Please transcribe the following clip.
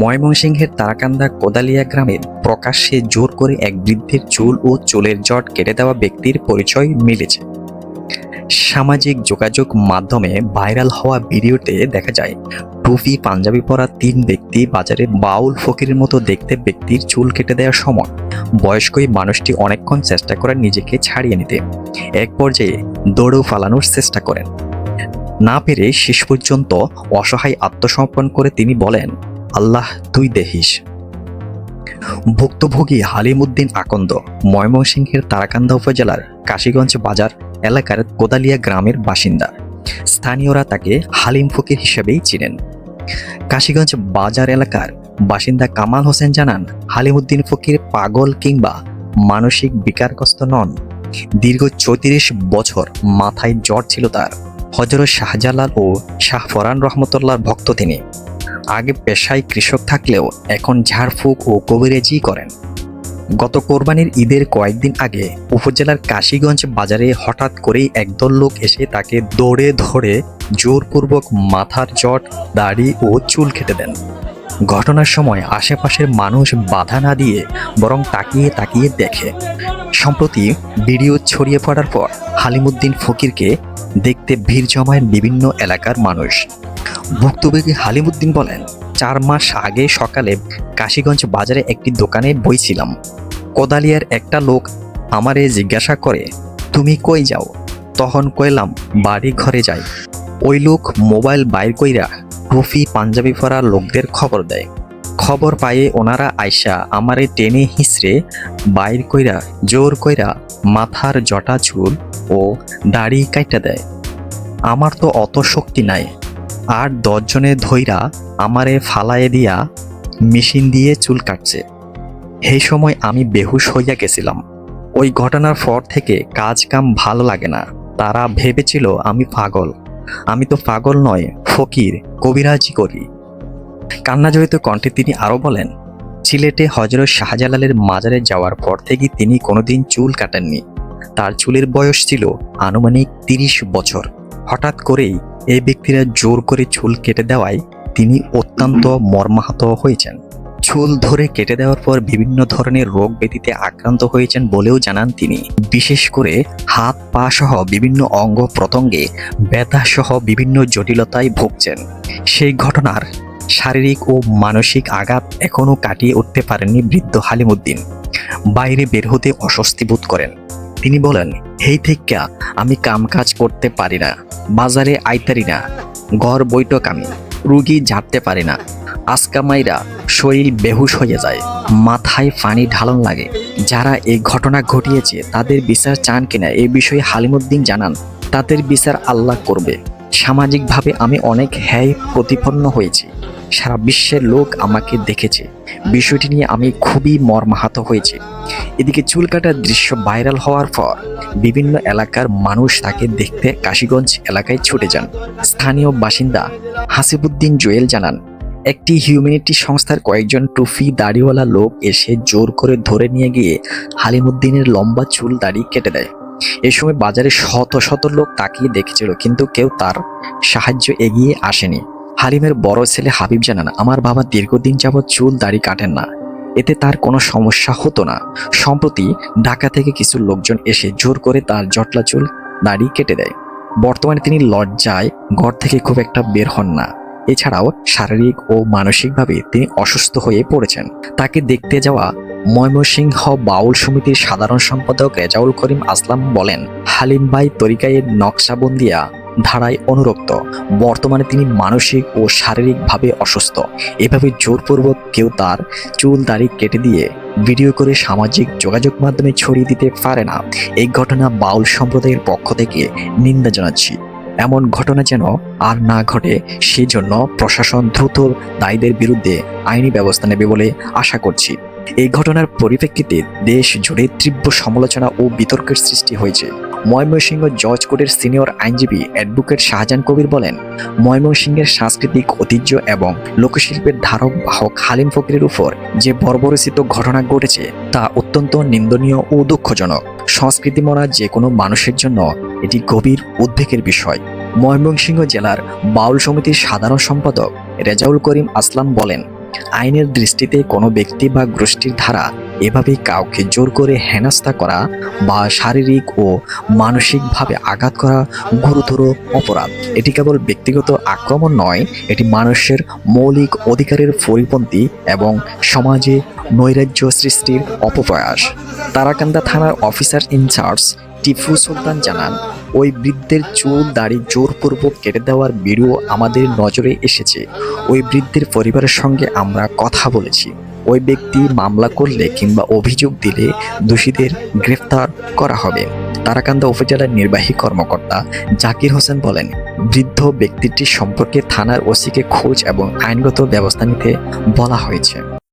ময়মনসিংহের তারাকান্দা কোদালিয়া গ্রামে প্রকাশ্যে জোর করে এক বৃদ্ধের চুল ও চুলের জট কেটে দেওয়া ব্যক্তির পরিচয় মিলেছে। সামাজিক যোগাযোগ মাধ্যমে ভাইরাল হওয়া ভিডিওতে দেখা যায়, টুপি, পাঞ্জাবি পরা তিন ব্যক্তি বাজারে বাউল ফকিরের মতো দেখতে ব্যক্তির চুল কেটে দেওয়ার সময় বয়স্ক এই মানুষটি অনেকক্ষণ চেষ্টা করেন নিজেকে ছাড়িয়ে নিতে। এক পর্যায়ে দৌড়েও ফালানোর চেষ্টা করেন। না পেরে শেষ পর্যন্ত অসহায় আত্মসমর্পণ করে তিনি বলেন আল্লাহ তুই দেখিস। ভুক্তভোগী হালিমুদ্দিন আকন্দ, ময়মনসিংহের তারাকান্দা উপজেলার কাশীগঞ্জ বাজার এলাকার কোদালিয়া গ্রামের বাসিন্দা। স্থানীয়রা তাকে হালিম ফকির হিসেবেই চিনেন। কাশীগঞ্জ বাজার এলাকার বাসিন্দা কামাল হোসেন জানান, হালিমুদ্দিন ফকির পাগল কিংবা মানসিক বিকারগ্রস্ত নন। দীর্ঘ চৌত্রিশ বছর মাথায় জ্বর ছিল তার। হজরত শাহজালাল ও শাহ ফরান রহমতুল্লাহর ভক্ত তিনি। আগে পেশায় কৃষক থাকলেও এখন ঝাড়ফুঁক ও কবিরেজি করেন। গত কোরবানির ঈদের কয়েকদিন আগে উপজেলার কাশীগঞ্জ বাজারে হঠাৎ করেই একদল লোক এসে তাকে দৌড়ে ধরে জোরপূর্বক মাথার জট দাড়ি ও চুল কেটে দেন। ঘটনার সময় আশেপাশের মানুষ বাধা না দিয়ে বরং তাকিয়ে তাকিয়ে দেখে। সম্প্রতি ভিডিও ছড়িয়ে পড়ার পর হালিমুদ্দিন ফকিরকে দেখতে ভিড় জমায় বিভিন্ন এলাকার মানুষ। ভুক্তভোগী হালিমুদ্দিন বলেন, চার মাস আগে সকালে কাশীগঞ্জ বাজারে একটি দোকানে বইছিলাম। কোদালিয়ার একটা লোক আমারে জিজ্ঞাসা করে, তুমি কই যাও? তখন কইলাম, বাড়ি ঘরে যাই। ওই লোক মোবাইল বাইর কইরা টুফি, পাঞ্জাবি পরা লোকদের খবর দেয়। খবর পায়ে ওনারা আইসা আমারে টেনে হিসড়ে বাইর কইরা জোর কইরা মাথার জটা চুল ও দাড়ি কাইটা দেয়। আমার তো অত শক্তি নাই। আর দশজনে ধইরা আমারে ফালায়ে দিয়া মেশিন দিয়ে চুল কাটছে। সেই সময় আমি বেহুশ হইয়া গেছিলাম। ওই ঘটনার পর থেকে কাজ কাম ভালো লাগে না। তারা ভেবেছিল আমি পাগল। আমি তো পাগল নয়, ফকির কবিরাজি করি। কান্নাজড়িত কণ্ঠে তিনি আরও বলেন সিলেটে হজরত শাহজালালের মাজারে যাওয়ার পর থেকে তিনি কোনোদিন চুল কাটেননি। তার চুলের বয়স ছিল আনুমানিক তিরিশ বছর। হঠাৎ করেই এই ব্যক্তিরা জোর করে চুল কেটে দেওয়ায় তিনি অত্যন্ত মর্মাহত হয়েছেন। চুল ধরে কেটে দেওয়ার পর বিভিন্ন ধরনের রোগ ব্যাধিতে আক্রান্ত হয়েছেন বলেও জানান তিনি। বিশেষ করে হাত, পা সহ বিভিন্ন অঙ্গ প্রত্যঙ্গে ব্যথা সহ বিভিন্ন জটিলতায় ভুগছেন। সেই ঘটনার শারীরিক ও মানসিক আঘাত এখনও কাটিয়ে উঠতে পারেননি বৃদ্ধ হালিমুদ্দিন। বাইরে বের হতে অস্বস্তি বোধ করেন। তিনি বলেন হেই থেকে আমি কাম কাজ করতে পারি না। বাজারে আইতারি না। ঘর বৈঠক আমি। রুগী ঝাড়তে পারি না। আজকামাইরা শরীর বেহুশ হয়ে যায়। মাথায় পানি ঢালন লাগে। যারা এই ঘটনা ঘটিয়েছে, তাদের বিচার চান কিনা এই বিষয়ে হালিমুদ্দিন জানান, তাদের বিচার আল্লাহ করবে। সামাজিকভাবে আমি অনেক হ্যায় প্রতিপন্ন হয়েছি। সারা বিশ্বের লোক আমাকে দেখেছে। বিষয়টি নিয়ে আমি খুবই মর্মাহত হয়েছি। এদিকে চুল কাটার দৃশ্য ভাইরাল হওয়ার পর বিভিন্ন এলাকার মানুষ তাকে দেখতে কাশীগঞ্জ এলাকায় ছুটে যান। স্থানীয় বাসিন্দা হাসিবুদ্দিন জোয়েল জানান, একটি হিউম্যানিটি সংস্থার কয়েকজন টুফি দাড়িওয়ালা লোক এসে জোর করে ধরে নিয়ে গিয়ে হালিমুদ্দিনের লম্বা চুল দাড়ি কেটে দেয়। এ সময় বাজারে শত শত লোক তাকিয়ে দেখেছিল, কিন্তু কেউ তার সাহায্য এগিয়ে আসেনি। হালিমের বড় ছেলে হাবিব জানান, আমার বাবা দীর্ঘদিন যাবৎ চুল দাড়ি কাটেন না। এতে তার কোনো সমস্যা হতো না। সম্প্রতি ঢাকা থেকে কিছু লোকজন এসে জোর করে তার জটলা চুল দাড়ি কেটে দেয়। বর্তমানে তিনি লজ্জায় ঘর থেকে খুব একটা বের হন না। এছাড়াও শারীরিক ও মানসিকভাবে তিনি অসুস্থ হয়ে পড়েছেন। তাকে দেখতে যাওয়া ময়মনসিংহ বাউল সমিতির সাধারণ সম্পাদক রেজাউল করিম আসলাম বলেন, হালিম ভাই তরিকায়ের নকশাবন্দিয়া ধারায় অনুরক্ত। বর্তমানে তিনি মানসিক ও শারীরিকভাবে অসুস্থ। এভাবে জোরপূর্বক কেউ তার চুল দাড়ি কেটে দিয়ে ভিডিও করে সামাজিক যোগাযোগ মাধ্যমে ছড়িয়ে দিতে পারে না। এই ঘটনা বাউল সম্প্রদায়ের পক্ষ থেকে নিন্দা জানাচ্ছি। এমন ঘটনা যেন আর না ঘটে, সেজন্য প্রশাসন দ্রুত দায়ীদের বিরুদ্ধে আইনি ব্যবস্থা নেবে বলে আশা করছি। এই ঘটনার পরিপ্রেক্ষিতে দেশ জুড়ে তীব্র সমালোচনা ও বিতর্কের সৃষ্টি হয়েছে। ময়মনসিংহ জজ কোর্টের সিনিয়র আইনজীবী অ্যাডভোকেট শাহজাহান কবির বলেন, ময়মনসিংহের সাংস্কৃতিক ঐতিহ্য এবং লোকশিল্পের ধারক বাহক হালিম ফকিরের উপর যে বর্বরচিত ঘটনা ঘটেছে তা অত্যন্ত নিন্দনীয় ও দুঃখজনক। সংস্কৃতি মনা যে কোনো মানুষের জন্য এটি গভীর উদ্বেগের বিষয়। ময়মনসিংহ জেলার বাউল সমিতির সাধারণ সম্পাদক রেজাউল করিম আসলাম বলেন, আইনের দৃষ্টিতে কোনো ব্যক্তি বা গোষ্ঠীর ধারা এভাবে কাউকে জোর করে হেনস্থা করা বা শারীরিক ও মানসিকভাবে আঘাত করা গুরুতর অপরাধ। এটি কেবল ব্যক্তিগত আক্রমণ নয়, এটি মানুষের মৌলিক অধিকারের পরিপন্থী এবং সমাজে নৈরাজ্য সৃষ্টির অপপ্রয়াস। তারাকান্দা থানার অফিসার ইনচার্জ টিপু সুলতান জানান, ওই বৃদ্ধের চুল দাড়ি জোরপূর্বক কেটে দেওয়ার ভিডিও আমাদের নজরে এসেছে। ওই বৃদ্ধের পরিবারের সঙ্গে আমরা কথা বলেছি। ওই ব্যক্তি মামলা করলে কিংবা অভিযোগ দিলে দোষীদের গ্রেফতার করা হবে। তারাকান্দা উপজেলার নির্বাহী কর্মকর্তা জাকির হোসেন বলেন, বৃদ্ধ ব্যক্তিটি সম্পর্কে থানার ওসিকে খোঁজ এবং আইনগত ব্যবস্থা নিতে বলা হয়েছে।